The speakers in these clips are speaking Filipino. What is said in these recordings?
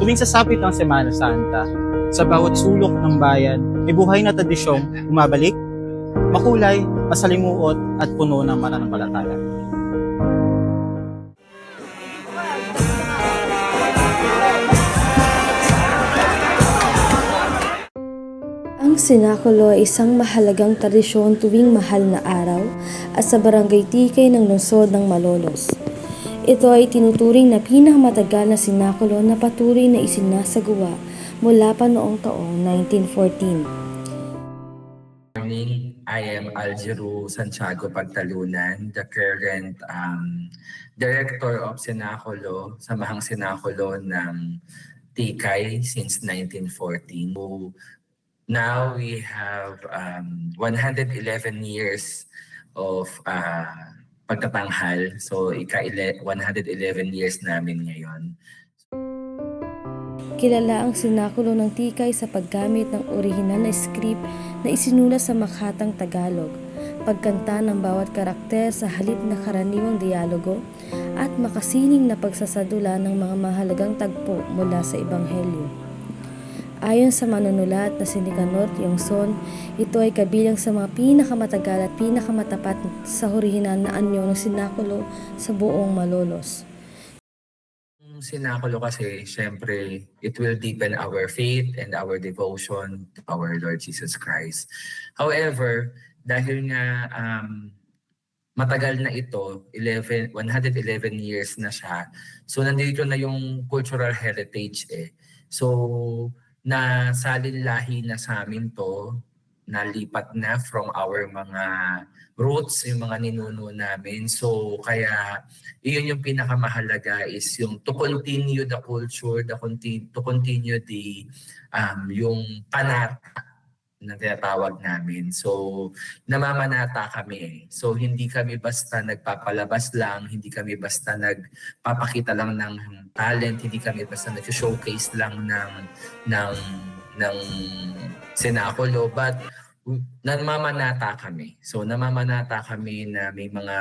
Tuwing sasapit ang Semana Santa, sa bawat sulok ng bayan, may buhay na tradisyong umabalik, makulay, masalimuot at puno ng mananampalataya. Ang sinakulo ay isang mahalagang tradisyon tuwing mahal na araw at sa barangay Tikay ng lungsod ng Malolos. Ito ay tinuturing na pinakamatagal na sinakulo na patuloy na isinasagawa mula pa noong taong 1914. morning. I am Algero Santiago Pagtalunan, the current um, Director of Sinakulo, Samahang Sinakulo ng Tikay since 1914. So, now we have um, 111 years of uh, pagtatanghal. So, ika 111 years namin ngayon. Kilala ang sinakulo ng Tikay sa paggamit ng orihinal na script na isinulat sa makatang Tagalog, pagkanta ng bawat karakter sa halip na karaniwang dialogo, at makasining na pagsasadula ng mga mahalagang tagpo mula sa Ebanghelyo. Ayon sa manunulat na si Nicanor Tiongson, ito ay kabilang sa mga pinakamatagal at pinakamatapat sa orihinal na anyo ng sinakulo sa buong Malolos. Yung sinakulo kasi, syempre, it will deepen our faith and our devotion to our Lord Jesus Christ. However, dahil nga um, matagal na ito, 11, 111 years na siya, so nandito na yung cultural heritage eh. So, nasalin lahi na sa amin to, nalipat na from our mga roots, yung mga ninuno namin. So, kaya iyon yung pinakamahalaga is yung to continue the culture, the conti- to continue the um, yung panata na tinatawag namin. So, namamanata kami eh. So, hindi kami basta nagpapalabas lang, hindi kami basta nagpapakita lang ng talent, hindi kami basta nag-showcase lang ng ng ng sinakulo, but namamanata kami. So namamanata kami na may mga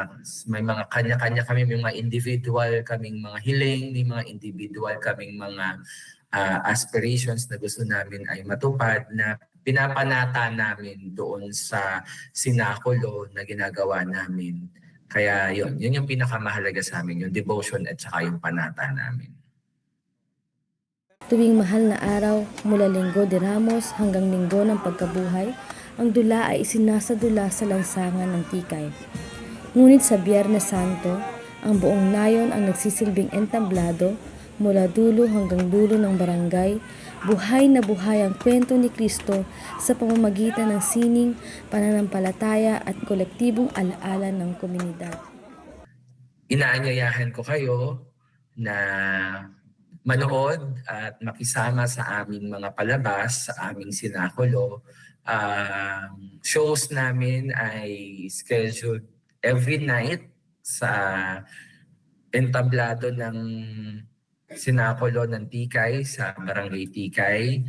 may mga kanya-kanya kami, may mga individual kaming mga hiling, may mga individual kaming mga ah, aspirations na gusto namin ay matupad na pinapanata namin doon sa sinakulo na ginagawa namin. Kaya yun, yun yung pinakamahalaga sa amin, yung devotion at saka yung panata namin. Tuwing mahal na araw, mula linggo de Ramos hanggang linggo ng pagkabuhay, ang dula ay isinasadula sa lansangan ng tikay. Ngunit sa Biyernes Santo, ang buong nayon ang nagsisilbing entablado mula dulo hanggang dulo ng barangay, buhay na buhay ang kwento ni Kristo sa pamamagitan ng sining, pananampalataya at kolektibong alaala ng komunidad. inaanyayahan ko kayo na manood at makisama sa aming mga palabas, sa aming sinakulo. Um, shows namin ay scheduled every night sa entablado ng sinakulo ng Tikay sa Barangay Tikay.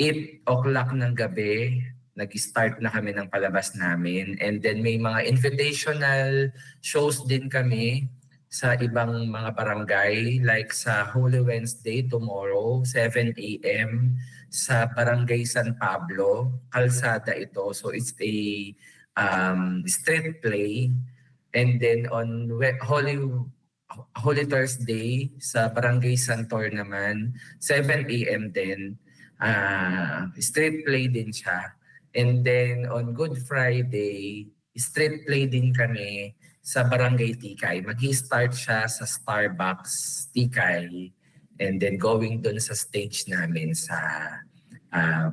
8 o'clock ng gabi, nag-start na kami ng palabas namin. And then may mga invitational shows din kami sa ibang mga barangay like sa Holy Wednesday tomorrow 7 a.m. sa Barangay San Pablo kalsada ito so it's a um, street play and then on Holy Holy Thursday sa Barangay Santor naman 7 a.m. din Ah, street play din siya and then on Good Friday street play din kami sa Barangay Tikay. mag start siya sa Starbucks Tikay and then going dun sa stage namin sa ah,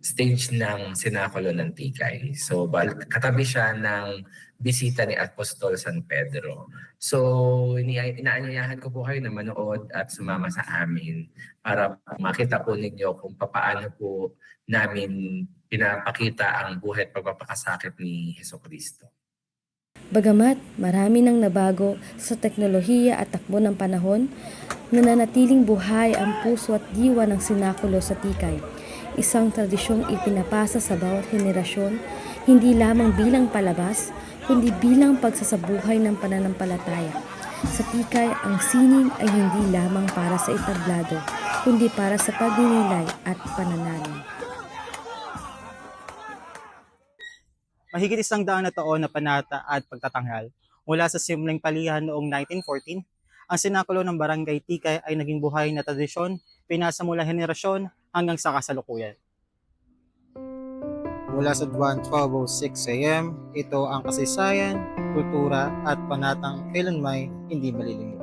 stage ng Sinakulo ng Tikay. So katabi siya ng bisita ni Apostol San Pedro. So inaanyayahan ko po kayo na manood at sumama sa amin para makita po ninyo kung papaano po namin pinapakita ang buhay at pagpapakasakit ni Heso Kristo. Bagamat marami nang nabago sa teknolohiya at takbo ng panahon, nananatiling buhay ang puso at diwa ng sinakulo sa tikay. Isang tradisyong ipinapasa sa bawat henerasyon, hindi lamang bilang palabas, kundi bilang pagsasabuhay ng pananampalataya. Sa tikay, ang sining ay hindi lamang para sa entablado, kundi para sa pagninilay at pananalig. Mahigit isang daan na taon na panata at pagtatanghal mula sa simpleng palihan noong 1914, ang sinakulo ng Barangay Tikay ay naging buhay na tradisyon, pinasa mula henerasyon hanggang sa kasalukuyan. Mula sa buwan 12.06 a.m., ito ang kasaysayan, kultura at panatang kailanmay hindi malilimutan.